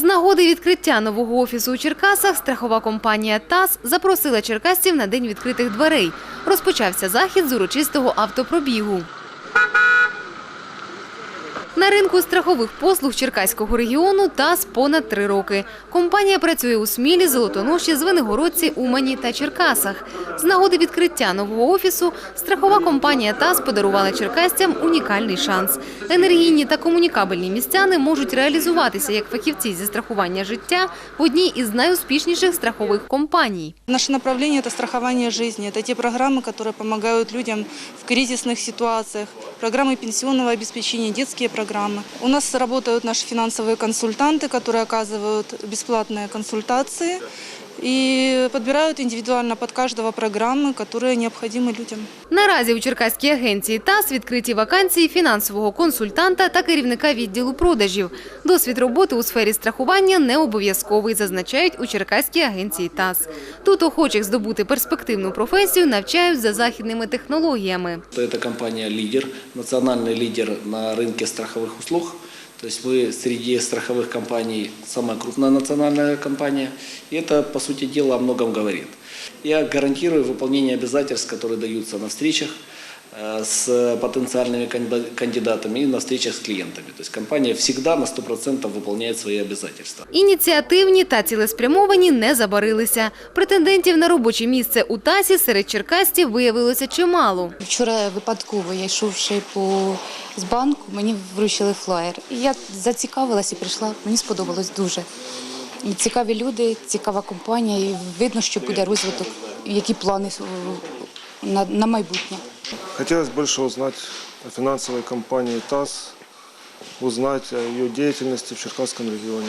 З нагоди відкриття нового офісу у Черкасах страхова компанія ТАС запросила черкасців на день відкритих дверей. Розпочався захід з урочистого автопробігу. На ринку страхових послуг Черкаського регіону ТАС понад три роки. Компанія працює у Смілі, Золотоноші, Звенигородці, Умані та Черкасах. З нагоди відкриття нового офісу страхова компанія ТАС подарувала черкасцям унікальний шанс. Енергійні та комунікабельні містяни можуть реалізуватися як фахівці зі страхування життя в одній із найуспішніших страхових компаній. Наше направление – это страхование жизни. Это те программы, которые помогают людям в кризисных ситуациях, программы пенсионного обеспечения, детские программы. У нас работают наши финансовые консультанты, которые оказывают бесплатные консультации и подбирают индивидуально под каждого программы, которые необходимы людям. Наразі у Черкаській агенції ТАС відкриті вакансії фінансового консультанта та керівника відділу продажів. Досвід роботи у сфері страхування не обов'язковий, зазначають у Черкаській агенції ТАС. Тут охочих здобути перспективну професію навчають за західними технологіями. Это компания «Лидер», национальный лидер на рынке страховых услуг. То есть мы среди страховых компаний самая крупная национальная компания. И это, по сути дела, о многом говорит. Я гарантирую выполнение обязательств, которые даются на встречах с потенциальными кандида- кандидатами и на встречах с клиентами. То есть компания всегда на 100% выполняет свои обязательства. Ініціативні та цілеспрямовані не забарилися. Претендентів на робоче місце у ТАСі серед черкасців виявилося чимало. Вчора випадково я йшовши по з банку, мені вручили флаєр. І я зацікавилась і прийшла. Мені сподобалось дуже. І цікаві люди, цікава компанія, і видно, що буде розвиток, які плани на, на майбутнє. Хотелось больше узнать о финансовой компании ТАСС, узнать о ее деятельности в Черкасском регионе.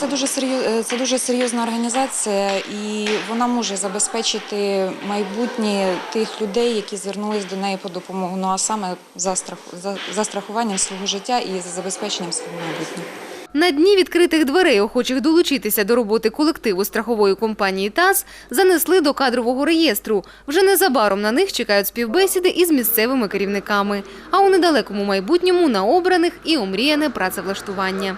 Це дуже серйозна, це дуже серйозна організація, і вона може забезпечити майбутнє тих людей, які звернулись до неї по допомогу. Ну а саме за страх за, за свого життя і за забезпеченням свого майбутнього. На дні відкритих дверей охочих долучитися до роботи колективу страхової компанії ТАС занесли до кадрового реєстру. Вже незабаром на них чекають співбесіди із місцевими керівниками. А у недалекому майбутньому на обраних і омріяне працевлаштування.